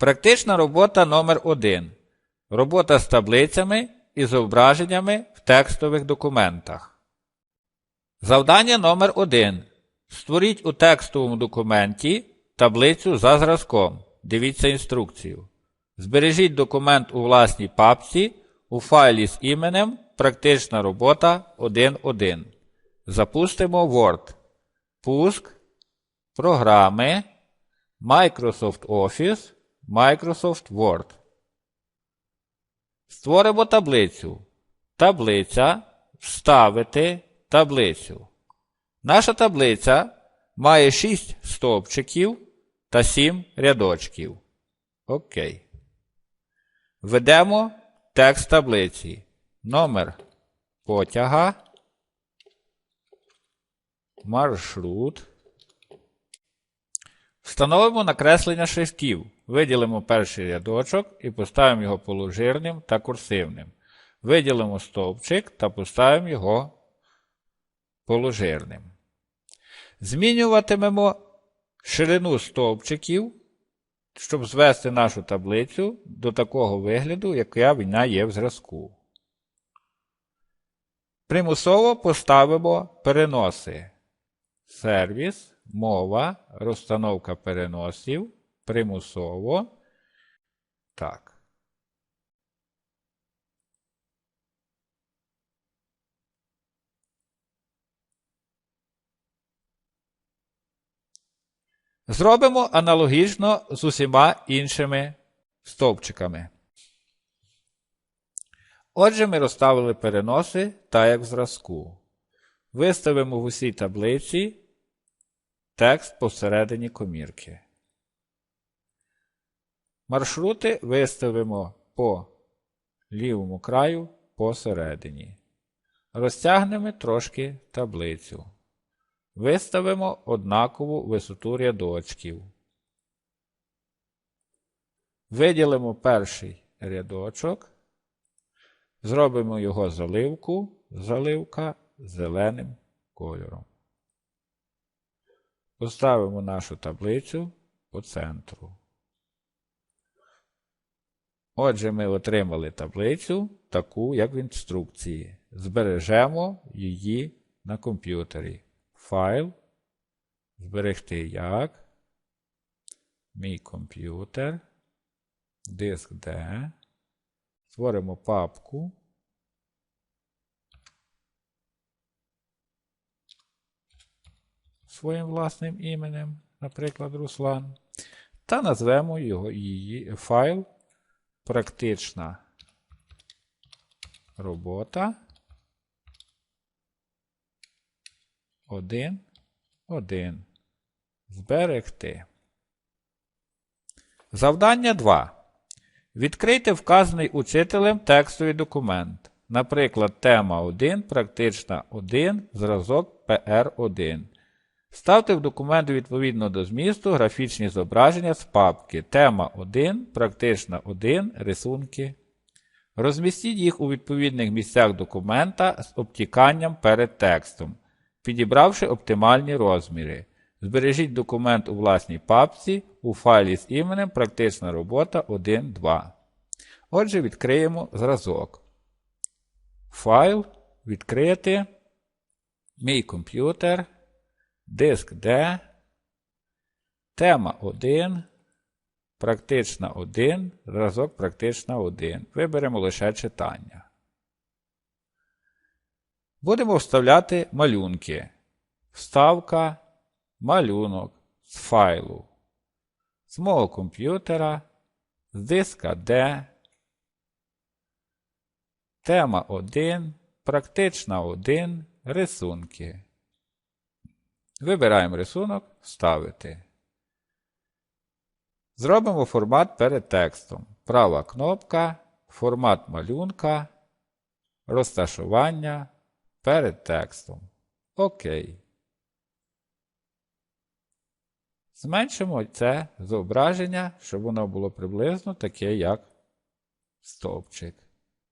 Практична робота номер 1 Робота з таблицями і зображеннями в текстових документах. Завдання номер 1 Створіть у текстовому документі таблицю за зразком. Дивіться інструкцію. Збережіть документ у власній папці у файлі з іменем Практична робота 1.1. Запустимо Word. Пуск. Програми. Microsoft Office. Microsoft Word. Створимо таблицю. Таблиця. Вставити таблицю. Наша таблиця має 6 стовпчиків та 7 рядочків. Окей. Введемо текст таблиці. Номер потяга. Маршрут. Встановимо накреслення шрифтів. Виділимо перший рядочок і поставимо його положирним та курсивним. Виділимо стовпчик та поставимо його положирним. Змінюватимемо ширину стовпчиків, щоб звести нашу таблицю до такого вигляду, яка вона є в зразку. Примусово поставимо переноси. Сервіс, мова, розстановка переносів. Примусово. Так. Зробимо аналогічно з усіма іншими стовпчиками. Отже, ми розставили переноси так як в зразку. Виставимо в усій таблиці текст посередині комірки. Маршрути виставимо по лівому краю посередині. Розтягнемо трошки таблицю. Виставимо однакову висоту рядочків. Виділимо перший рядочок. Зробимо його заливку, заливка зеленим кольором. Поставимо нашу таблицю по центру. Отже, ми отримали таблицю, таку, як в інструкції. Збережемо її на комп'ютері. Файл. Зберегти як. Мій комп'ютер. Диск D. Створимо папку. Своїм власним іменем, наприклад, Руслан. Та назвемо його її файл Практична робота. 1, 1. Зберегти. Завдання 2. Відкрийте вказаний учителем текстовий документ. Наприклад, тема 1, практична 1, зразок PR1. Ставте в документ відповідно до змісту графічні зображення з папки Тема 1, практична 1, рисунки. Розмістіть їх у відповідних місцях документа з обтіканням перед текстом, підібравши оптимальні розміри. Збережіть документ у власній папці у файлі з іменем Практична робота 1.2. Отже, відкриємо зразок. Файл відкрити. Мій комп'ютер. Диск D. Тема 1. Практична 1. Зразок практична 1. Виберемо лише читання. Будемо вставляти малюнки. Вставка малюнок з файлу. З мого комп'ютера, з диска D. Тема 1. Практична 1. Рисунки. Вибираємо рисунок Вставити. Зробимо формат перед текстом. Права кнопка, формат малюнка, розташування перед текстом. ОК. Зменшимо це зображення, щоб воно було приблизно таке, як стовпчик.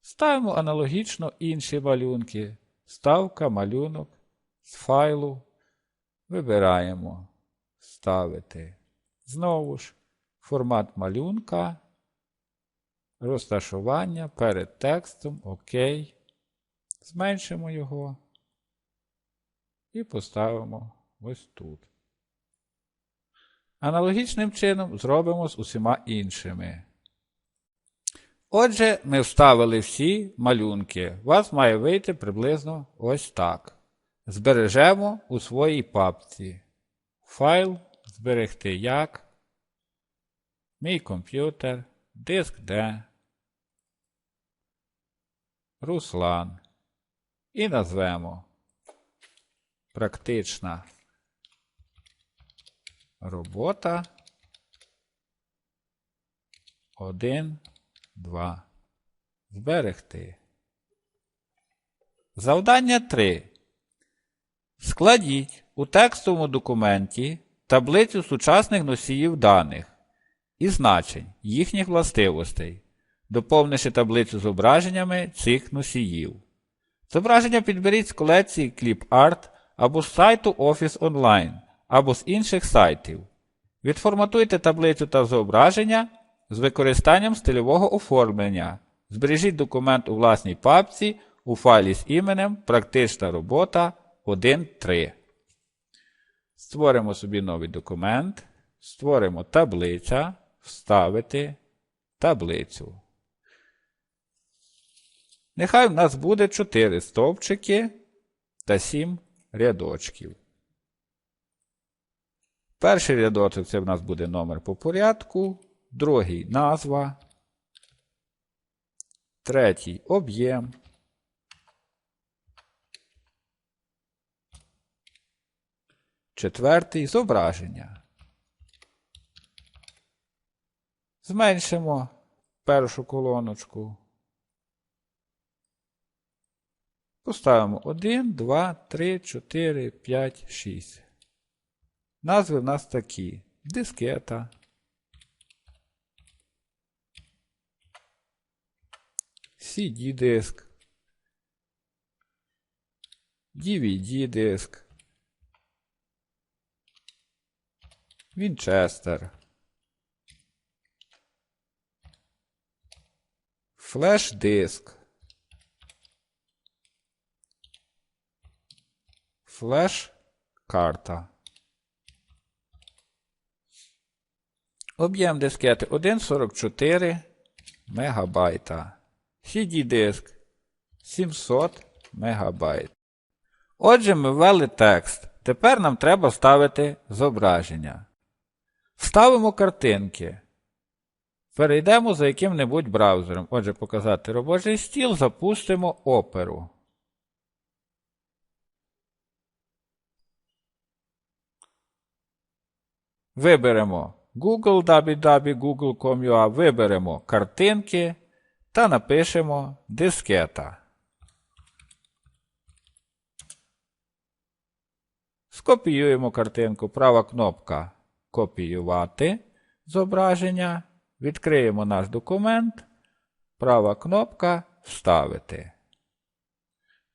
Ставимо аналогічно інші малюнки. Ставка, малюнок з файлу. Вибираємо Ставити. Знову ж, формат малюнка, розташування перед текстом, ОК. Зменшимо його і поставимо ось тут. Аналогічним чином зробимо з усіма іншими. Отже, ми вставили всі малюнки. У вас має вийти приблизно ось так. Збережемо у своїй папці. Файл зберегти як. Мій комп'ютер, диск D. Руслан. І назвемо практична робота 1, 2. Зберегти. Завдання 3. Складіть у текстовому документі таблицю сучасних носіїв даних і значень їхніх властивостей, доповнивши таблицю зображеннями цих носіїв. Зображення підберіть з колекції ClipArt або з сайту Office Online, або з інших сайтів. Відформатуйте таблицю та зображення з використанням стильового оформлення. Збережіть документ у власній папці у файлі з іменем Практична робота 1.3. Створимо собі новий документ. Створимо таблиця, вставити таблицю. Нехай в нас буде 4 стовпчики та 7 рядочків. Перший рядочок це в нас буде номер по порядку, другий назва, третій об'єм. Четвертий зображення. Зменшимо першу колоночку. Поставимо 1, 2, 3, 4, 5, 6. Назви в нас такі: дискета. CD диск, DVD диск, Вінчестер, флеш диск, флеш карта. Об'єм дискети 1,44 МБ. CD диск 700 МБ. Отже, ми ввели текст. Тепер нам треба вставити зображення. Вставимо картинки. Перейдемо за яким-небудь браузером. Отже, показати робочий стіл, запустимо оперу. Виберемо Google www.google.com.ua виберемо картинки та напишемо дискета. Скопіюємо картинку. Права кнопка Копіювати зображення. Відкриємо наш документ. Права кнопка Вставити.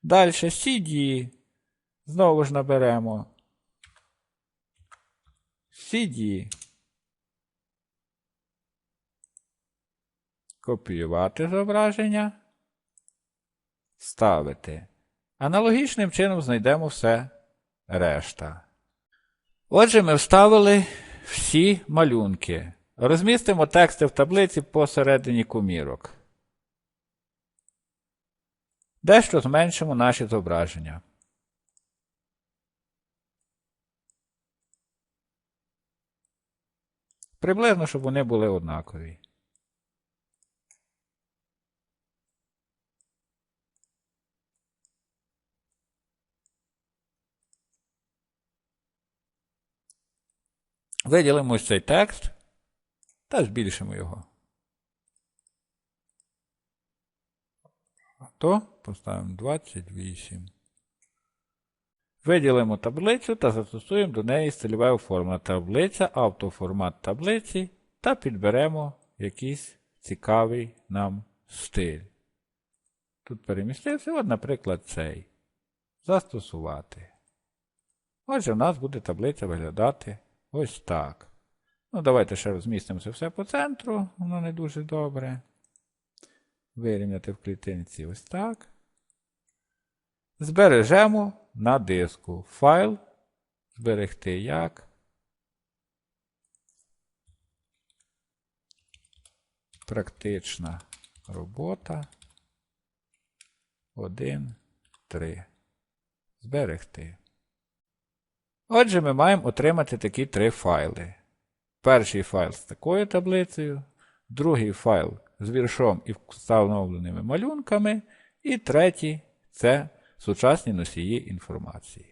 Далі CD. Знову ж наберемо CD. Копіювати зображення. Ставити. Аналогічним чином знайдемо все решта. Отже, ми вставили всі малюнки. Розмістимо тексти в таблиці посередині комірок. Дещо зменшимо наші зображення. Приблизно, щоб вони були однакові. Виділимо цей текст та збільшимо його. То поставимо 28. Виділимо таблицю та застосуємо до неї стильове оформлення. Таблиця, автоформат таблиці та підберемо якийсь цікавий нам стиль. Тут перемістився, от, наприклад, цей. Застосувати. Отже, у нас буде таблиця виглядати ось так. Ну, давайте ще розмістимо це все по центру, воно не дуже добре. Вирівняти в клітинці ось так. Збережемо на диску. Файл. Зберегти як. Практична робота. 1, 3. Зберегти. Отже, ми маємо отримати такі три файли. Перший файл з такою таблицею, другий файл з віршом і встановленими малюнками, і третій це сучасні носії інформації.